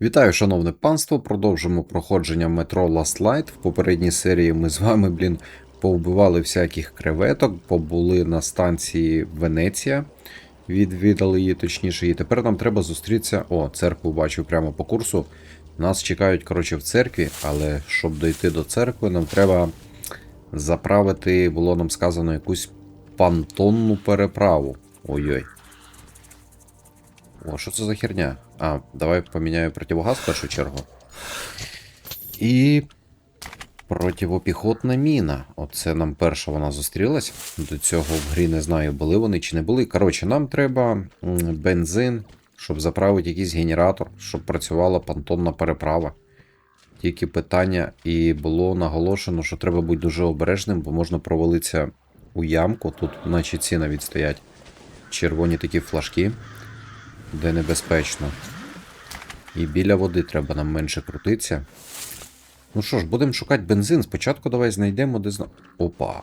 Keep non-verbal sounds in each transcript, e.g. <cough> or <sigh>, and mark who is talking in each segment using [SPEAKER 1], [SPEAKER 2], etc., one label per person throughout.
[SPEAKER 1] Вітаю, шановне панство. Продовжимо проходження метро Last Light. В попередній серії ми з вами, блін, повбивали всяких креветок, побули на станції Венеція, відвідали її точніше. І тепер нам треба зустрітися. О, церкву бачу прямо по курсу. Нас чекають, коротше, в церкві, але щоб дойти до церкви, нам треба заправити, було нам сказано, якусь пантонну переправу. Ой-ой. О, що це за херня? А, давай поміняю противогаз в першу чергу. І. Противопіхотна міна. Оце нам перша вона зустрілась. До цього в грі не знаю, були вони чи не були. Коротше, нам треба бензин, щоб заправити якийсь генератор, щоб працювала понтонна переправа. Тільки питання, і було наголошено, що треба бути дуже обережним, бо можна провалитися у ямку. Тут, наче ці навіть стоять червоні такі флажки де небезпечно. І біля води треба нам менше крутитися. Ну що ж, будемо шукати бензин. Спочатку давай знайдемо де зна. Опа.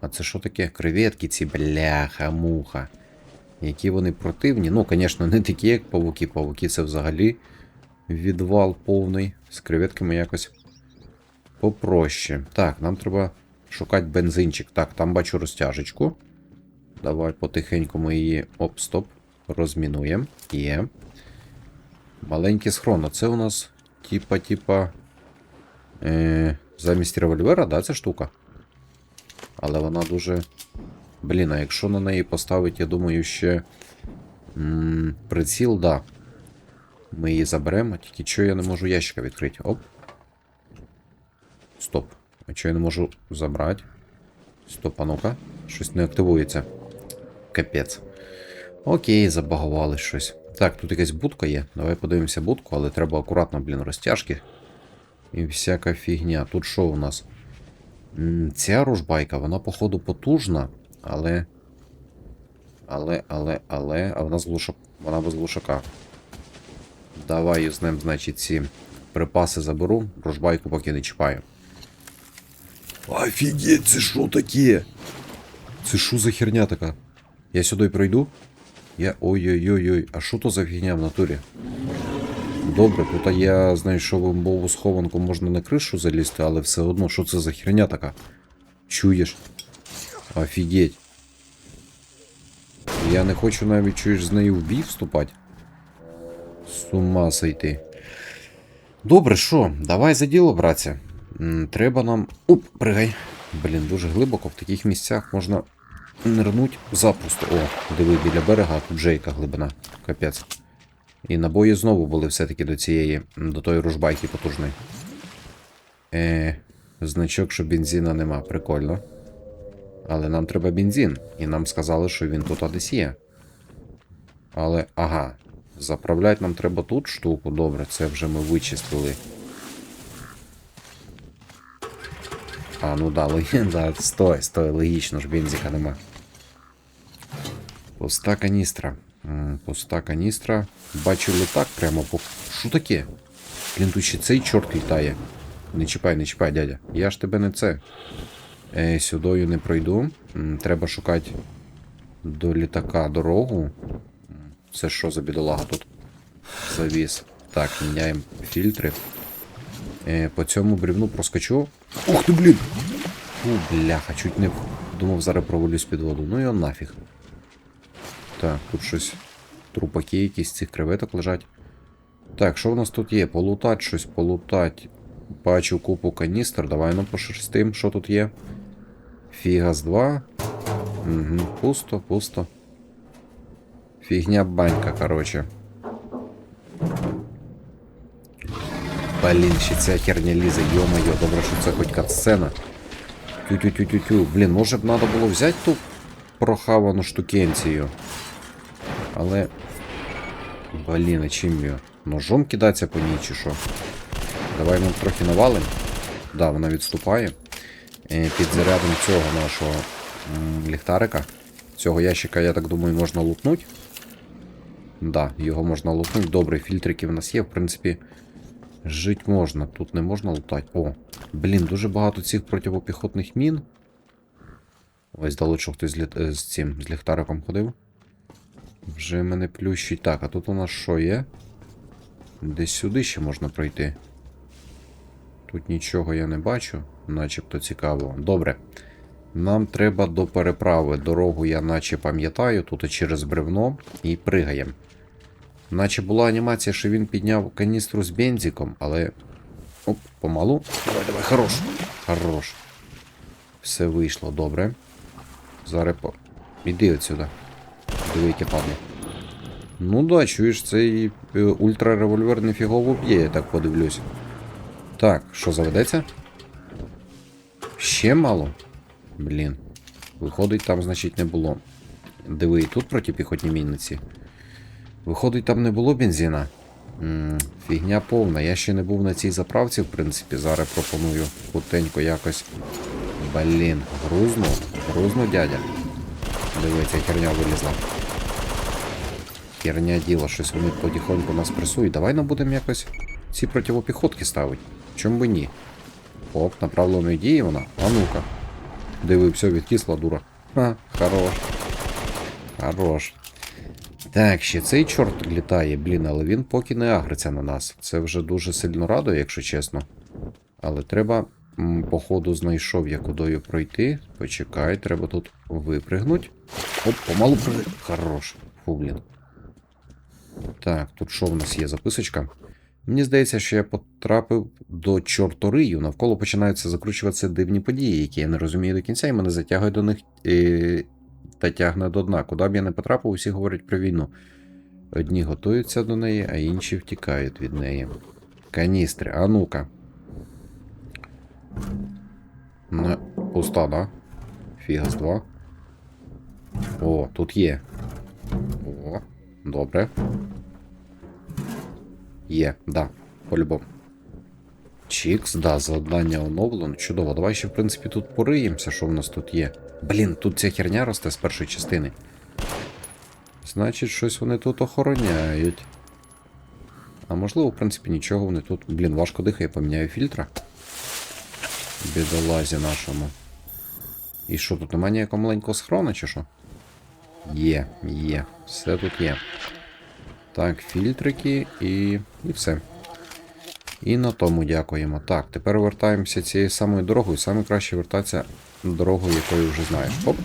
[SPEAKER 1] А це що таке? Креветки ці, бляха, муха. Які вони противні. Ну, звісно, не такі, як павуки. Павуки це взагалі відвал повний. З креветками якось попроще. Так, нам треба шукати бензинчик. Так, там бачу розтяжечку. Давай потихеньку ми її. Оп, стоп. Розмінуємо. Є. Маленький схрон. Це у нас типа, типа. Е, замість револьвера, да, ця штука? Але вона дуже. Блін, а якщо на неї поставити, я думаю, ще. М приціл, да. Ми її заберемо, тільки що я не можу ящика відкрити. Оп. Стоп. А що я не можу забрати? Стоп, а ну-ка. Щось не активується. Капець. Окей, забагували щось. Так, тут якась будка є. Давай подивимося будку, але треба акуратно, блін, розтяжки. І всяка фігня. Тут що у нас? Ця ружбайка, вона, походу, потужна, але. Але, але, але. А вона з глушак. Вона без глушака. Давай юзнем, значить, ці припаси заберу, ружбайку поки не чіпаю. Офігеть, це що таке? Це що за херня така? Я сюди пройду? Я. Ой-ой-ой-ой, а що то за фігня в натурі? Добре, тут я знайшов бомбову схованку, можна на кришу залізти, але все одно, що це за херня така? Чуєш? Офігеть. Я не хочу навіть чуєш з нею в бій вступати. З ума сойти. Добре, що, давай за діло, братця. Треба нам. Оп, пригай. Блін, дуже глибоко в таких місцях можна нирнуть запросто. О, диви біля берега, тут вже яка глибина. Капець. І набої знову були все-таки до цієї, до тої ружбайки потужної. Е, значок, що бензина нема. Прикольно. Але нам треба бензин. І нам сказали, що він тут десь є. Але, ага. Заправляти нам треба тут штуку. Добре, це вже ми вичистили. А, ну да, логі- да, стой, стой, логічно ж бензика нема. Пуста каністра. Пуста каністра. Бачу літак прямо по. Що таке? Блін, тут ще цей чорт літає. Не чіпай, не чіпай, дядя. Я ж тебе не це. Е, сюдою не пройду. Треба шукати до літака дорогу. Це що за бідолага тут? Завіс. Так, міняємо фільтри. Е, по цьому бревну проскочу. Ух ти, блін! Фу, бляха, чуть не думав, зараз провалюсь під воду. Ну його нафіг. Так, тут щось. Трупаки якісь цих креветок лежать. Так, що в нас тут є? Полутать щось, полутать. Бачу купу каністр. Давай ну пошерстим, що тут є. Фігас 2. Угу, пусто, пусто. Фігня банька, короче. Блін, ще ця херня лізе, йо-моє, добре, що це хоч катсцена. Тю-тю-тю-тю-тю. Блін, може б треба було взяти ту прохавану штукенцію. Але. Блін, а чим його? Ножом кидатися по ній чи що? Давай ми трохи навалим. Да, вона відступає. Е, Під зарядом цього нашого ліхтарика. Цього ящика, я так думаю, можна лутнути. Да, його можна лутнути. Добре, фільтрики в нас є, в принципі. Жить можна, тут не можна лутати. О, блін, дуже багато цих противопіхотних мін. Ось далечо хтось з, літ... е, з цим з ліхтариком ходив. Вже мене плющить. Так, а тут у нас що є? Десь сюди ще можна пройти. Тут нічого я не бачу, начебто цікаво. Добре. Нам треба до переправи. Дорогу я наче пам'ятаю, тут через бревно і пригаємо. Наче була анімація, що він підняв каністру з бензиком, але. Оп, помалу. Давай, давай, хорош. Хорош. Все вийшло, добре. Зараз по. Іди отсюда. Диви, яке падне. Ну да, чуєш, цей е, ультраревольвер нефігово б'є, я так подивлюсь. Так, що заведеться? Ще мало? Блін. Виходить, там, значить, не було. Диви, і тут протипіхотні мінниці. Виходить, там не було бензина. м фігня повна. Я ще не був на цій заправці, в принципі. Зараз пропоную хутенько якось. Блін, грузно. Грузно, дядя. Диви, ця херня вилізла. Херня діла, щось вони потихоньку нас пресують. Давай нам будемо якось ці противопіхотки ставити. Чому би ні? Оп, направленої дії вона. А ну-ка. Диви, все, відкисла дура. Ха, хорош. Хорош. Так, ще цей чорт літає, блін, але він поки не агриться на нас. Це вже дуже сильно радує, якщо чесно. Але треба, походу, знайшов я кудою пройти. Почекай, треба тут випригнуть. Оп, помалу пригай. Хорош. Фу, блін. Так, тут що в нас є записочка? Мені здається, що я потрапив до чорторию. Навколо починаються закручуватися дивні події, які я не розумію до кінця, і мене затягує до них е, та тягне до дна. Куди б я не потрапив, усі говорять про війну. Одні готуються до неї, а інші втікають від неї. Каністри, а ну-ка. Не, пуста, да? Фігас 2. О, тут є. О, добре. Є, да, по-любому. Чікс, да, завдання оновлено. Чудово. Давай ще, в принципі, тут пориємося, що в нас тут є. Блін, тут ця херня росте з першої частини. Значить, щось вони тут охороняють. А можливо, в принципі, нічого вони тут. Блін, важко дихає, поміняю фільтра. Бідолазі нашому. І що, тут немає ніякого маленького схрона, чи що? Є, є. Все тут є. Так, фільтрики і. і все. І на тому дякуємо. Так, тепер вертаємося цією самою дорогою. Саме краще вертатися дорогою, якою вже знаєш. Оп.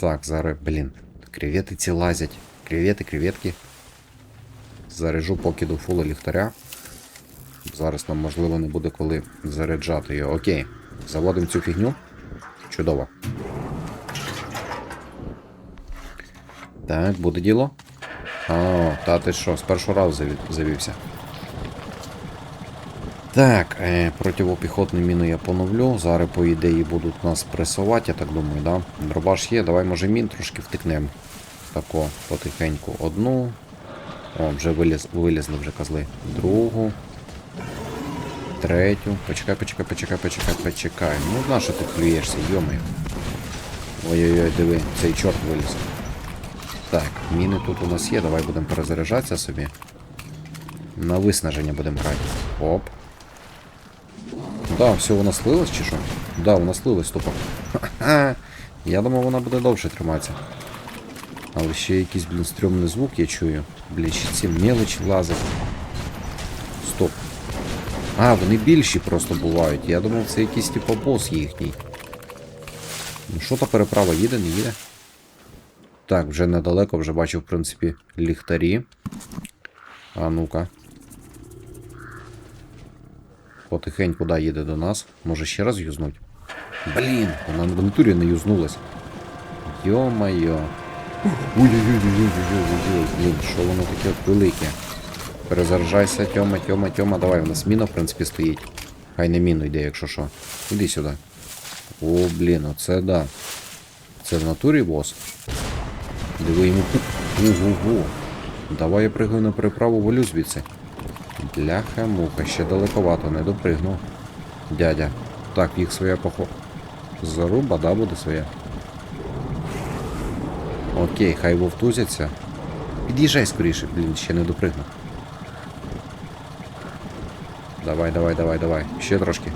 [SPEAKER 1] Так, зараз, блін. Кревети ці лазять. Кревети, креветки. Заряжу поки до фула ліхтаря. Зараз нам, можливо, не буде коли заряджати його. Окей. Заводимо цю фігню. Чудово. Так, буде діло. О, та ти що, з першого разу завівся. Так, е, противопіхотну міну я поновлю. Зараз, по ідеї, будуть нас пресувати, я так думаю, да? Дробаш є, давай, може, мін трошки втикнемо. Тако, потихеньку. Одну. О, вже виліз, вилізли вже козли. Другу. Третю. Почекай, почекай, почекай, почекай, почекай. Ну, на що ти плюєшся, йомаю. Ой-ой-ой, диви, цей чорт виліз. Так, міни тут у нас є, давай будемо перезаряджатися собі. На виснаження будемо грати. Оп. Да, все, вона слилась чи що? Да, вона слилась, тупо. <laughs> Я думав, вона буде довше триматися. Але ще якийсь, блін, стрьомний звук я чую. Блін, ще ці мелочі лазять. Стоп. А, вони більші просто бувають. Я думав, це якийсь типу бос їхній. Ну що та переправа їде, не їде? Так, вже недалеко, вже бачу, в принципі, ліхтарі. А ну-ка. Потихеньку, да, їде до нас. Може ще раз юзнуть? Блін, вона на натурі не юзнулась. Йо-майо. Ой-ой-ой-ой-ой-ой-ой, блін, що воно таке велике? Перезаряджайся, Тьома, Тьома, Тьома, давай, у нас міна, в принципі, стоїть. Хай не міну йде, якщо що. Іди сюди. О, блін, оце да. Це в натурі бос. Диви йому. Ого-го. Давай я пригаю на переправу волю звідси. Бляха муха, ще далековато, не допригнув. Дядя. Так, їх своя похо. Заруба, да, буде своя. Окей, хай вовтузяться. Під'їжджай скоріше, блін, ще не допригнув. Давай, давай, давай, давай. Ще трошки.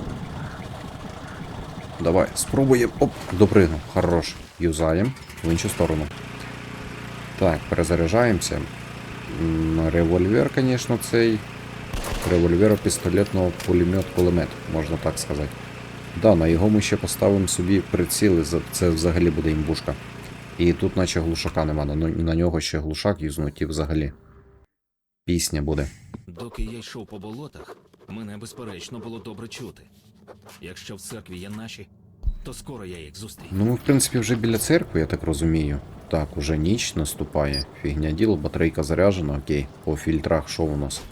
[SPEAKER 1] Давай, спробуємо. Оп, допригнув. Хорош. Юзаєм в іншу сторону. Так, перезаряджаємося. револьвер, звісно, цей. Револьвер, пістолетного пулемет, кулемет, можна так сказати. Да, на його ми ще поставимо собі приціли, це взагалі буде імбушка. І тут наче глушака нема, на, на нього ще глушак юзнуть і взагалі. Пісня буде.
[SPEAKER 2] Доки я йшов по болотах, мене безперечно було добре чути. Якщо в церкві є наші, то скоро я їх зустріну.
[SPEAKER 1] Ну, ми, в принципі, вже біля церкви, я так розумію. Так, уже ніч наступає. Фігня діло, батарейка заряджена, окей. По фільтрах що у нас?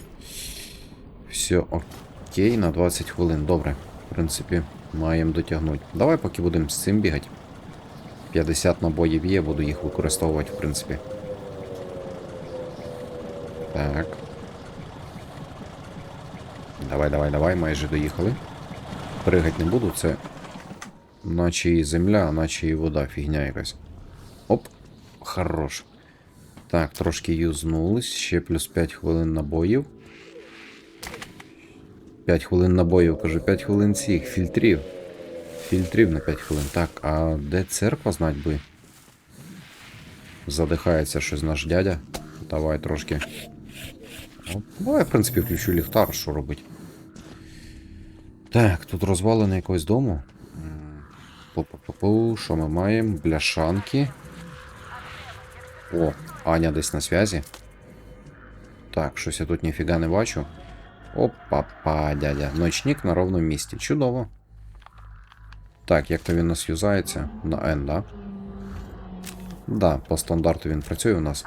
[SPEAKER 1] Все, окей, на 20 хвилин, добре. В принципі, маємо дотягнути. Давай поки будемо з цим бігати. 50 набоїв є, буду їх використовувати, в принципі. Так. Давай, давай, давай, майже доїхали. Пригать не буду, це Наче і земля, наче і вода, фігня якась. Оп, хорош. Так, трошки юзнулись, ще плюс 5 хвилин набоїв. 5 хвилин набоїв, кажу, 5 хвилин цих фільтрів. Фільтрів на 5 хвилин. Так, а де церква знать би? Задихається щось наш дядя. Давай трошки. Ну, я, в принципі, включу ліхтар, що робить. Так, тут розвалено якогось дому. Пу-пу-пу-пу, що ми маємо? Бляшанки. О, Аня десь на зв'язі. Так, щось я тут ніфіга не бачу. Опа-па, дядя. Ночник на ровному місці. Чудово. Так, як то він нас юзається? На N, да? Да, по стандарту він працює у нас.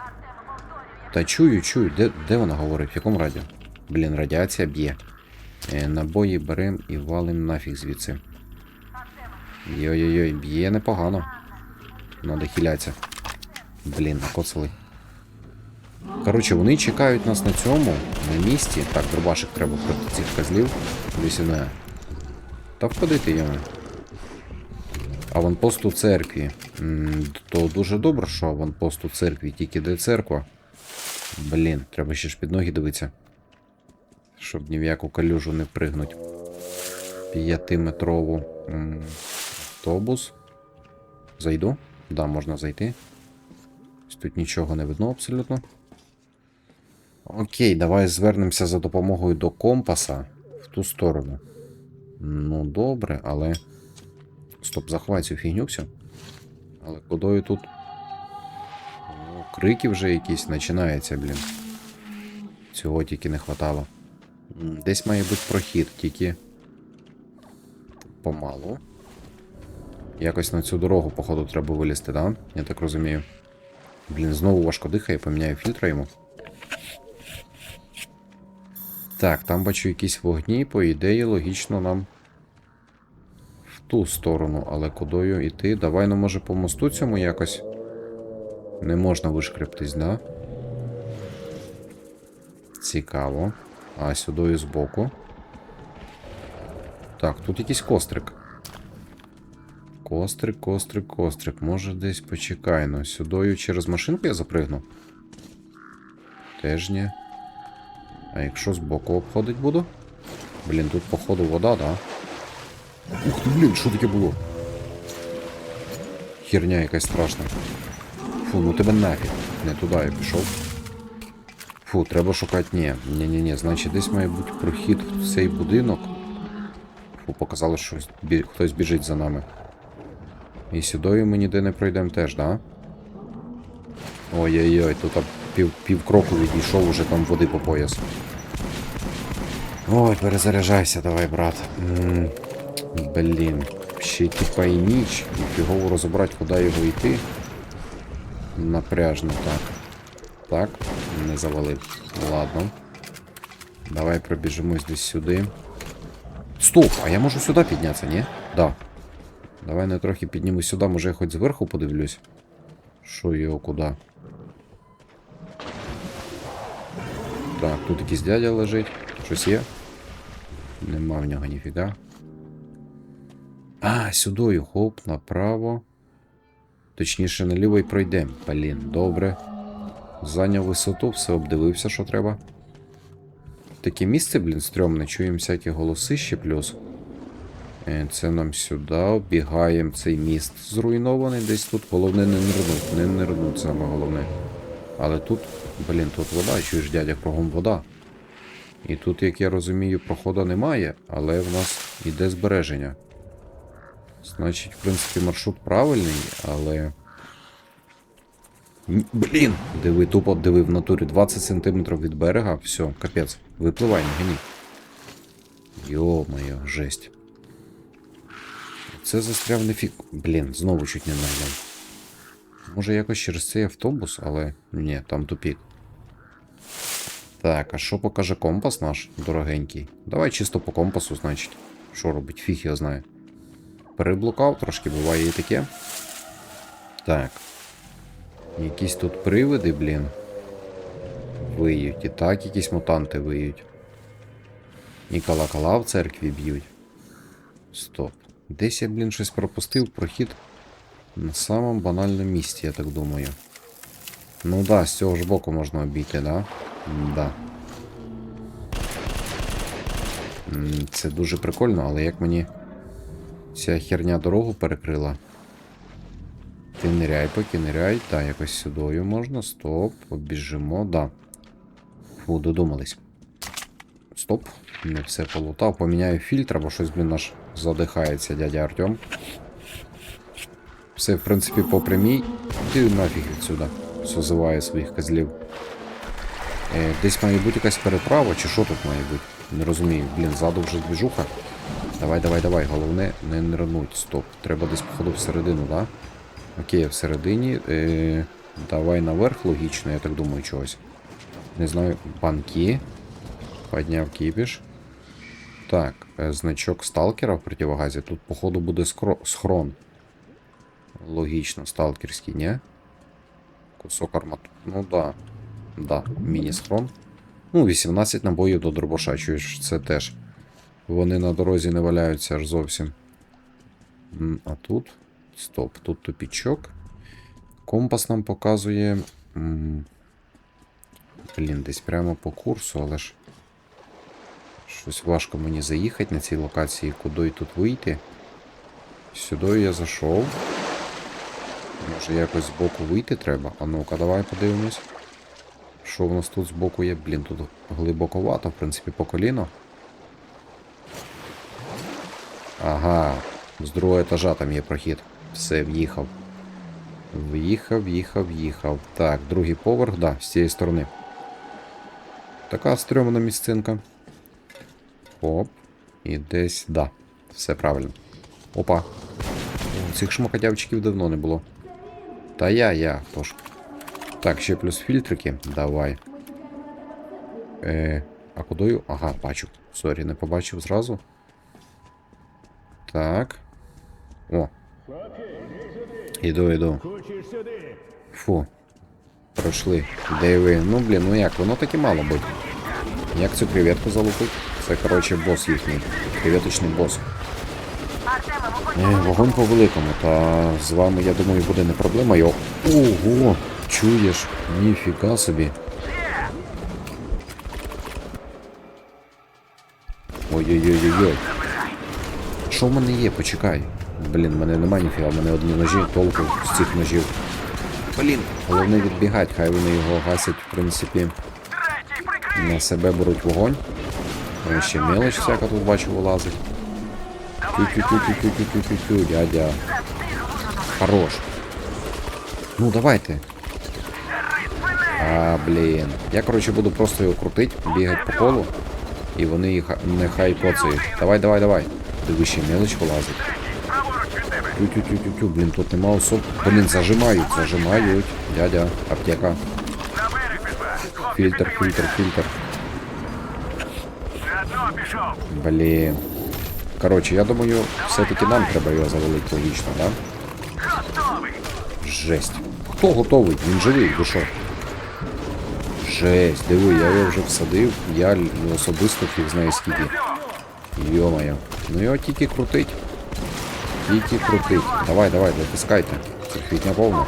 [SPEAKER 1] Та чую, чую, де, де вона говорить? В якому радіо? Блін, радіація б'є. Е, набої берем і валим нафіг звідси. Йой-йой-йой, б'є непогано. Надо хилятися. Блін, накоцали. Коротше, вони чекають нас на цьому, на місці. Так, дробашик треба проти цих козлів. Десь. Та входити йому. Аванпост у церкві. То дуже добре, що аванпост у церкві, тільки де церква. Блін, треба ще ж під ноги дивитися. Щоб ні в яку калюжу не впригнуть. П'ятиметрову. автобус. Зайду? Да, можна зайти. Тут нічого не видно абсолютно. Окей, давай звернемося за допомогою до компаса в ту сторону. Ну, добре, але. Стоп, заховай цю фігню всю. Але кудою тут. О, крики вже якісь починаються, блін. Цього тільки не хватало. Десь має бути прохід, тільки. Помалу. Якось на цю дорогу, походу, треба вилізти, да? Я так розумію. Блін, знову важко дихає, поміняю фільтра йому. Так, там бачу якісь вогні, по ідеї, логічно нам в ту сторону, але кудою йти? Давай, ну може по мосту цьому якось. Не можна вишкрептись, да? Цікаво. А сюдою збоку. Так, тут якийсь кострик. Кострик, кострик, кострик. Може десь почекай, ну сюдою через машинку я запригну? Теж ні. А якщо збоку обходить буду? Блін, тут походу вода, да? Ух ти, блін, що таке було? Херня якась страшна. Фу, ну тебе нафіг. Не туди я пішов. Фу, треба шукати. Ні, ні-ні-ні, значить десь має бути прохід в цей будинок. Фу, показали, що хтось біжить за нами. І сюдою ми ніде не пройдемо теж, да? Ой-ой-ой, тут пів, пів кроку відійшов, уже там води по пояс. Ой, перезаряджайся, давай, брат. м блін. Ще типа і ніч. І фігово розібрати, куди його йти. Напряжно, так. Так, не завалив. Ладно. Давай пробіжимось десь сюди. Стоп! А я можу сюди піднятися, ні? Да. Давай я трохи піднімусь сюди, може я хоч зверху подивлюсь. Що його куди? Так, тут якийсь дядя лежить. Щось є? Нема в нього ніфіга. А, сюдою, хоп, направо. Точніше, наліво й пройдемо. Блін, добре. Зайняв висоту, все обдивився, що треба. Таке місце, блін, стрьомне, чуємо всякі голоси ще плюс. Е, Це нам сюди. Обігаємо цей міст зруйнований. Десь тут головне не нирнуть. Не нирнуть, саме головне. Але тут Блін, тут вода, чуєш, дядя, кругом вода. І тут, як я розумію, проходу немає, але в нас іде збереження. Значить, в принципі, маршрут правильний, але. Блін! Диви, тупо диви в натурі 20 см від берега. Все, капець. Випливай, не гані. Йо-моє, жесть. Це застряв не фік. Блін, знову чуть не нагнав. Може якось через цей автобус, але ні, там тупік. Так, а що покаже компас наш дорогенький? Давай чисто по компасу, значить. Що робить? Фіг його знає. Переблукав трошки, буває і таке. Так. Якісь тут привиди, блін. Виють. І так якісь мутанти виють. І колокола в церкві б'ють. Стоп. Десь я, блін, щось пропустив прохід на самому банальному місці, я так думаю. Ну да, з цього ж боку можна обійти, да? Да. Це дуже прикольно, але як мені ця херня дорогу перекрила. Ти ниряй, поки ниряй. Та, якось сюдою можна. Стоп, побіжимо, да. Фу, додумались. Стоп. Не все полутав. Поміняю фільтр, бо щось, блін, наш задихається, дядя Артем. Все, в принципі, по прямій. Ти нафіг відсюди. Созиває своїх козлів. Е, десь має бути якась переправа, чи що тут має бути? Не розумію. Блін, ззаду вже двіжуха. Давай, давай, давай. Головне не нирнуть. Стоп. Треба десь, походу, всередину, да? Окей, я всередині. Е, давай наверх, логічно, я так думаю, чогось. Не знаю, банки. Подняв кіпіш. Так, е, значок сталкера в противогазі. Тут, походу, буде схрон. Логічно, сталкерський, ні? Кусок арматури. Ну да. Да, міні-схрон. Ну, 18 набоїв до дробаша, чуєш, це теж. Вони на дорозі не валяються аж зовсім. А тут. Стоп, тут тупічок. Компас нам показує. Блін, десь прямо по курсу, але ж. Щось важко мені заїхати на цій локації, куди тут вийти. Сюди я зайшов. Може якось збоку вийти треба? А ну-ка, давай подивимось. Що в нас тут збоку є? Блін, тут глибоковато, в принципі, по коліно. Ага, з другого етажа там є прохід. Все, в'їхав. В'їхав, в'їхав, в'їхав. Так, другий поверх, да, з цієї сторони. Така стрьомна місцинка. Оп. І десь, да. Все правильно. Опа. Цих шмакодявчиків давно не було. Та я, я, хто ж. Так, ще плюс фільтрики. Давай. Е, а кудою? Ага, бачу. Сорі, не побачив зразу. Так. О. Іду, іду. Фу. Пройшли. Де ви? Ну, блін, ну як, воно таки мало бути. Як цю креветку залупить? Це, коротше, бос їхній. Креветочний бос. Вогонь по великому, та з вами, я думаю, буде не проблема. Йо. Ого! Чуєш? Ніфіга собі. Ой-ой-ой-ой-ой. Що в мене є? Почекай. Блін, в мене немає ніфіга, в мене одні ножі, толку з цих ножів. Блін, головне відбігати, хай вони його гасять, в принципі. На себе беруть вогонь. Ще мелоч всяка тут бачу вилазить. Тю-тю-тю-тю-тю-тю-тю-тю, дядя. Хорош. Ну, давайте. А, блін. Я, коротше, буду просто його крутити, бігати по колу. І вони їх нехай коцають. Давай, давай, давай. Диви, ще мелоч вилазить. Тю-тю-тю-тю-тю, блін, тут нема особ. Блін, зажимають, зажимають. Дядя, аптека. Фільтр, фільтр, фільтр. Блін. Коротше, я думаю, все-таки нам треба його завалити логічно, да? Жесть. Хто готовий? Він живий, ви що? Жесть, диви, я його вже всадив, я л- особисто фіг знає скільки. Йо-моє. Ну його тільки крутить. Тільки крутить. Давай, давай, дотискайте. Це фігня повна.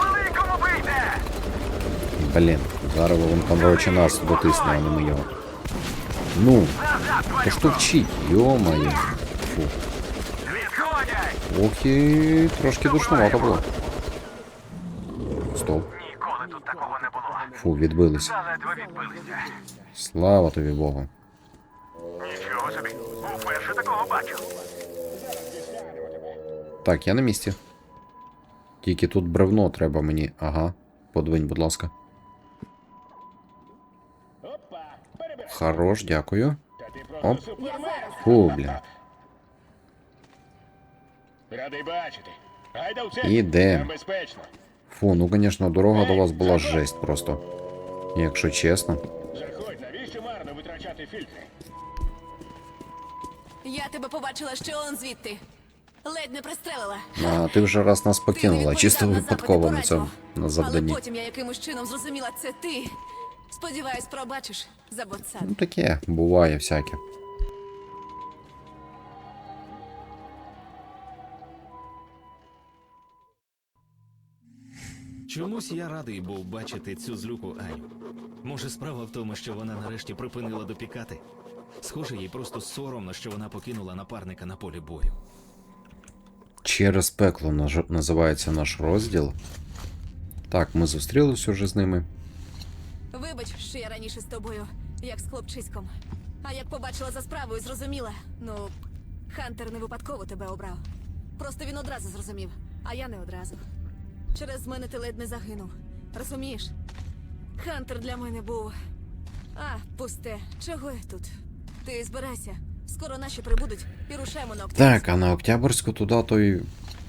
[SPEAKER 1] Блін, зараз він там короче нас дотисне, а не ми його. Ну, то що вчить, йо-моє. Фу. Ох трошки душновато було. Стоп. Фу, відбились.
[SPEAKER 3] Відбилися.
[SPEAKER 1] Слава тобі Богу.
[SPEAKER 3] Нічого собі. Уперше такого бачу.
[SPEAKER 1] Так, я на місці. Тільки тут бревно треба мені. Ага. Подвинь, будь ласка. Хорош, дякую. Оп. Фу, блін.
[SPEAKER 4] Радий бачити. Гайда в це.
[SPEAKER 1] Ідем.
[SPEAKER 4] Там безпечно.
[SPEAKER 1] Фу, ну звісно, дорога до вас була жесть просто. Якщо чесно.
[SPEAKER 4] Заходь, навіщо марно витрачати фільтри?
[SPEAKER 5] Я тебе побачила ще он звідти. Ледь не пристрелила.
[SPEAKER 1] А ти вже раз нас покинула, чисто випадково на цьому на
[SPEAKER 5] Але потім я якимось чином зрозуміла, це ти. Сподіваюсь, пробачиш за ботсад.
[SPEAKER 1] Ну таке, буває всяке.
[SPEAKER 2] Чомусь я радий був бачити цю злюку Аню. Може, справа в тому, що вона нарешті припинила допікати. Схоже, їй просто соромно, що вона покинула напарника на полі бою.
[SPEAKER 1] Через пекло наж- називається наш розділ. Так, ми зустрілись уже з ними.
[SPEAKER 5] Вибач, що я раніше з тобою, як з хлопчиськом. А як побачила за справою, зрозуміла. Ну, Хантер не випадково тебе обрав. Просто він одразу зрозумів, а я не одразу. Через мене ти ледь не загинув. Розумієш? Хантер для мене був. А, пусте, чого я тут? Ти збирайся. Скоро наші прибудуть і рушаємо на Октябрьську.
[SPEAKER 1] Так, а на Октябрьську туди той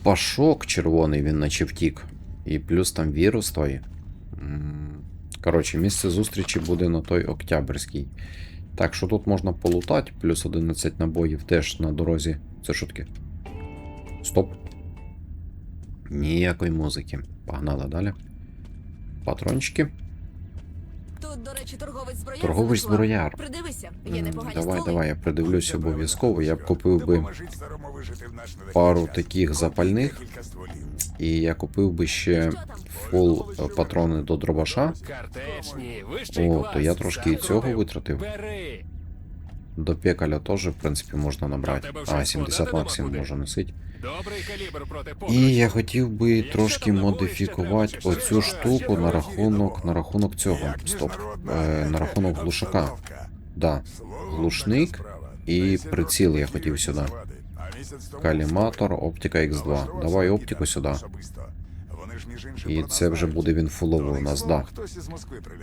[SPEAKER 1] пашок червоний, він наче втік. І плюс там вірус той. Коротше, місце зустрічі буде на той Октябрьський. Так, що тут можна полутати, плюс 11 набоїв теж на дорозі. Це що таке? Стоп. Ніякої музики. Погнали далі. Патрончики.
[SPEAKER 5] Тут, до речі, торговець зброяр.
[SPEAKER 1] Торговець зброяр.
[SPEAKER 5] Придивися, є непогані
[SPEAKER 1] Давай,
[SPEAKER 5] стволи.
[SPEAKER 1] давай, я придивлюсь обов'язково. Я б купив би пару таких запальних. І я купив би ще фул е, патрони до дробаша. О, то я трошки і цього витратив. До пекаля теж, в принципі, можна набрати. А, 70
[SPEAKER 4] нема
[SPEAKER 1] максимум
[SPEAKER 4] куди.
[SPEAKER 1] можу носити. І я хотів би трошки модифікувати оцю штуку на рахунок на рахунок цього. Стоп. Е, на рахунок глушака. Да. Глушник і приціл я хотів сюди. Каліматор, оптика X2. Давай оптику сюди. І це вже буде він фуловий у нас, да.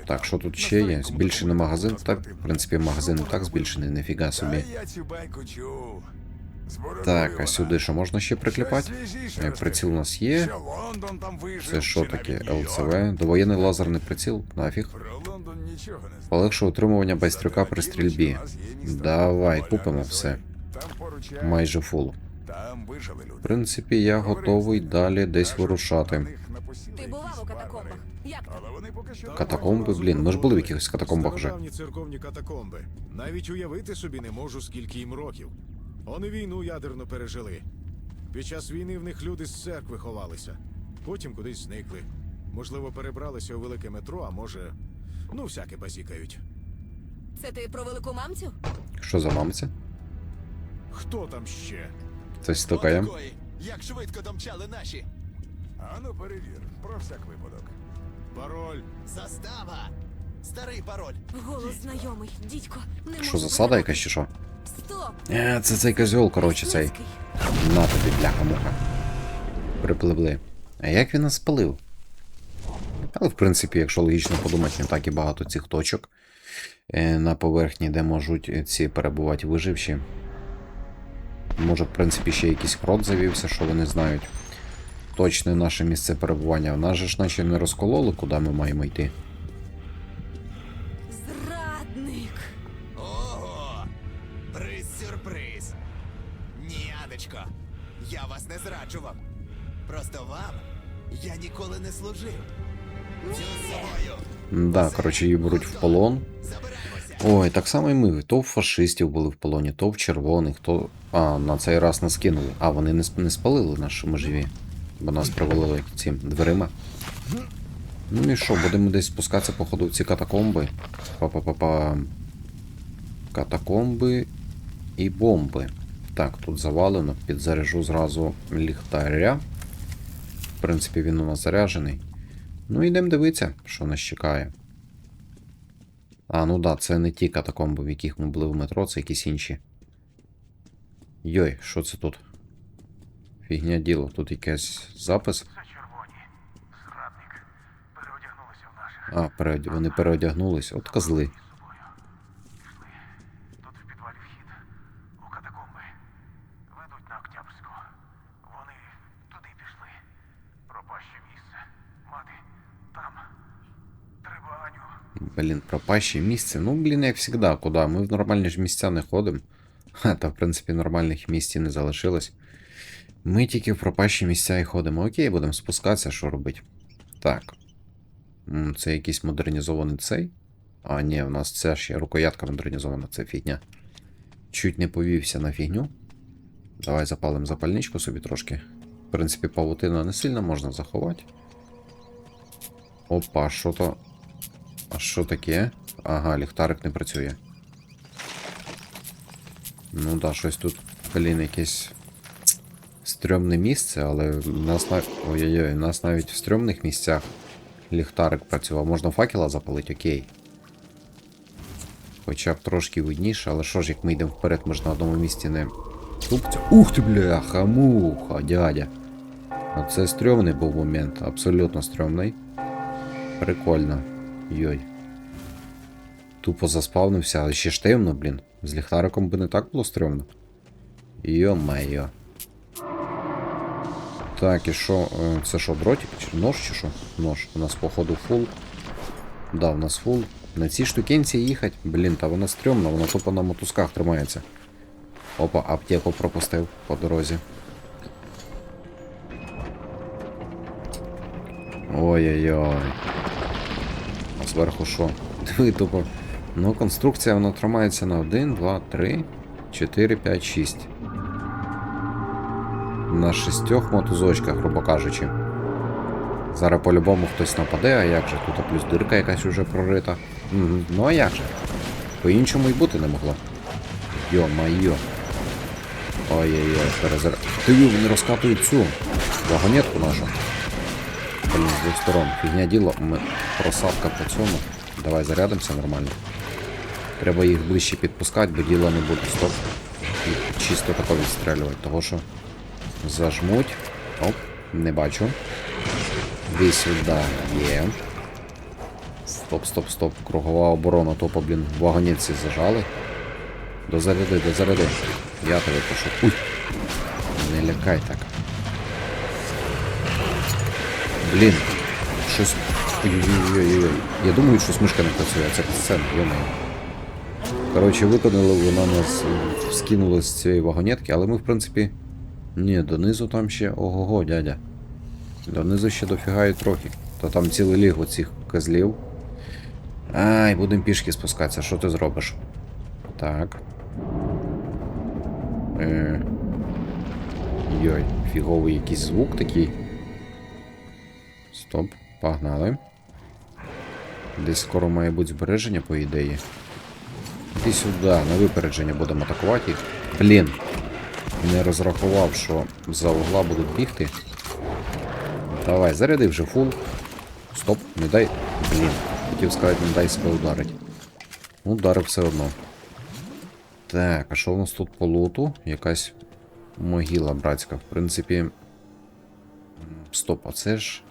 [SPEAKER 1] Так, що тут ще є? Збільшений магазин. Так, в принципі, магазин так збільшений, нифіга собі. Так, а сюди що можна ще прикліпати? Е, Приціл у нас є. Це що таке? ЛЦВ? Довоєнний лазерний приціл? Нафіг. Полегше утримування байстрюка при стрільбі. Давай, купимо все. Майже фул. В принципі, я готовий далі десь вирушати.
[SPEAKER 5] Ти бував у катакомбах? Як там?
[SPEAKER 1] Катакомби, блін, ми ж були в якихось катакомбах вже.
[SPEAKER 6] Стародавні церковні катакомби. Навіть уявити собі не можу, скільки їм років. Вони війну ядерно пережили. Під час війни в них люди з церкви ховалися. Потім кудись зникли. Можливо, перебралися у велике метро, а може. Ну, всяке базікають.
[SPEAKER 5] Це ти про велику мамцю?
[SPEAKER 1] Що за мамця?
[SPEAKER 6] Хто там ще?
[SPEAKER 1] Хтось стукає.
[SPEAKER 7] Отакої. Як швидко домчали наші.
[SPEAKER 8] Ану, перевір, про всяк випадок.
[SPEAKER 6] Пароль.
[SPEAKER 7] Застава. Старий пароль.
[SPEAKER 5] Голос знайомий, дідько. Не
[SPEAKER 1] Що засада якась чи що?
[SPEAKER 5] Стоп!
[SPEAKER 1] Е, це цей козьол, коротше, цей. На тобі, бляха-муха. Припливли. А як він нас спалив? Але, в принципі, якщо логічно подумати, не так і багато цих точок е, на поверхні, де можуть ці перебувати виживші. Може, в принципі, ще якийсь крот завівся, що вони знають. Точне наше місце перебування. В нас же ж наче не розкололи, куди ми маємо йти.
[SPEAKER 5] Зрадник!
[SPEAKER 7] Ого. Приз-сюрприз. Ні, Я вас не зраджував. Просто вам я ніколи не служив.
[SPEAKER 1] Да, коротше, її беруть в полон. Ой, так само і ми. То в фашистів були в полоні, то в червоних, то. А, на цей раз нас кинули. А, вони не, не спалили нас, що ми живі. Бо нас привалили цим дверима. Ну і що, будемо десь спускатися, походу, в ці катакомби. Па-па-па-па. Катакомби і бомби. Так, тут завалено. Підзаряжу зразу ліхтаря. В принципі, він у нас заряджений. Ну, йдемо дивитися, що нас чекає. А, ну да, це не ті катакомби, в яких ми були в метро, це якісь інші. Йой, що це тут? Фігня діло, тут якийсь запис. А, переоді... вони переодягнулись. От козли.
[SPEAKER 3] з собою. Пішли. Тут в підвалі вхід. У катакомби. Ведуть на Октябрську. Вони туди пішли. Пропаще місце. Мати, там. Треба Аню.
[SPEAKER 1] Блін, пропаще місце. Ну, блін, як завжди, куди? Ми в нормальні ж місця не ходимо. <laughs> Та, в принципі, нормальних місць і не залишилось. Ми тільки в пропащі місця і ходимо. Окей, будемо спускатися, що робити. Так. Це якийсь модернізований цей. А, ні, у нас це ще рукоятка модернізована, це фігня. Чуть не повівся на фігню. Давай запалимо запальничку собі трошки. В принципі, павутину не сильно можна заховати. Опа, що то. А що таке? Ага, ліхтарик не працює. Ну да, щось тут, блін, якесь стрьомне місце, але нас на... Ой-ой-ой, нас навіть в стрьомних місцях ліхтарик працював. Можна факела запалити, окей. Хоча б трошки видніше, але що ж, як ми йдемо вперед, ми ж на одному місці не тупця. Ух ти, бляха, муха, дядя. Оце стрьомний був момент, абсолютно стрьомний. Прикольно. Йой. Тупо заспавнився, але ще ж темно, блін. З ліхтариком би не так було стрьомно. Йо-майо. Так, і що? е, Це що, дротик? Чи нож чи що? Нож. У нас, походу, фул. Да, у нас фул. На цій штукенці їхати. Блін, та вона стрьомна, вона тупо на мотузках тримається. Опа, аптеку пропустив по дорозі. Ой-ой-ой. А зверху що? <laughs> Диви, тупо. Ну, конструкція вона тримається на 1, 2, 3, 4, 5, 6. На шістьох мотузочках, грубо кажучи. Зараз по-любому хтось нападе, а як же? Тут плюс дирка якась уже прорита. Ну а як же? По-іншому й бути не могло. Йо-майо. Ой-ой-ой, перезар... Ти вони розкатують цю вагонетку нашу. Блін, з двох сторон. Фігня діло, ми... просадка по цьому. Давай зарядимося нормально. Треба їх ближче підпускати, бо діла не буде. Стоп. І чисто тако відстрелювати. Того що зажмуть. Оп, не бачу. Іди сюди. Є. Стоп, стоп, стоп. Кругова оборона, топа, блін, в вагонетці зажали. Дозаряди, дозаряди. Я тебе прошу. Уй! Не лякай так. Блін, щось. Ой-ой-ой. Я думаю, що мишка не працює, це сцена, йомаю. Коротше, виконали, вона нас е, скинула з цієї вагонетки, але ми, в принципі. Ні, донизу там ще. Ого-го, дядя. Донизу ще дофіга і трохи. То там цілий ліг оцих козлів. Ай, будемо пішки спускатися, що ти зробиш? Так. Е... Йой, фіговий якийсь звук такий. Стоп, погнали. Десь скоро має бути збереження, по ідеї. Іди сюди, на випередження будемо атакувати їх. Блін. Не розрахував, що за угла будуть бігти. Давай, заряди вже фул. Стоп, не дай. Блін. Хотів сказати, не дай себе ударить. Ну, Ударив все одно. Так, а що у нас тут по луту? Якась могила братська. В принципі. Стоп, а це ж.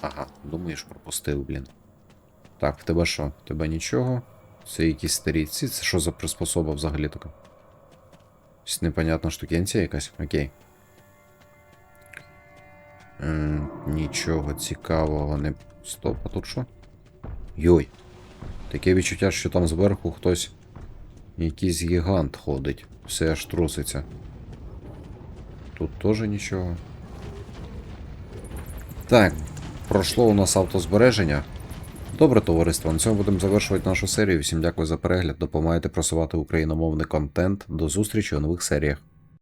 [SPEAKER 1] Ага, думаєш, пропустив, блін. Так, в тебе що? В тебе нічого? Це якісь старі ці. Це що за приспособа взагалі така? Непонятна штукенція якась. Окей. М, нічого цікавого не. Стоп, а тут що? Йой. Таке відчуття, що там зверху хтось. Якийсь гігант ходить. Все аж труситься. Тут теж нічого. Так, пройшло у нас автозбереження. Добре, товариство, на цьому будемо завершувати нашу серію. Всім дякую за перегляд. Допомагайте просувати україномовний контент. До зустрічі у нових серіях.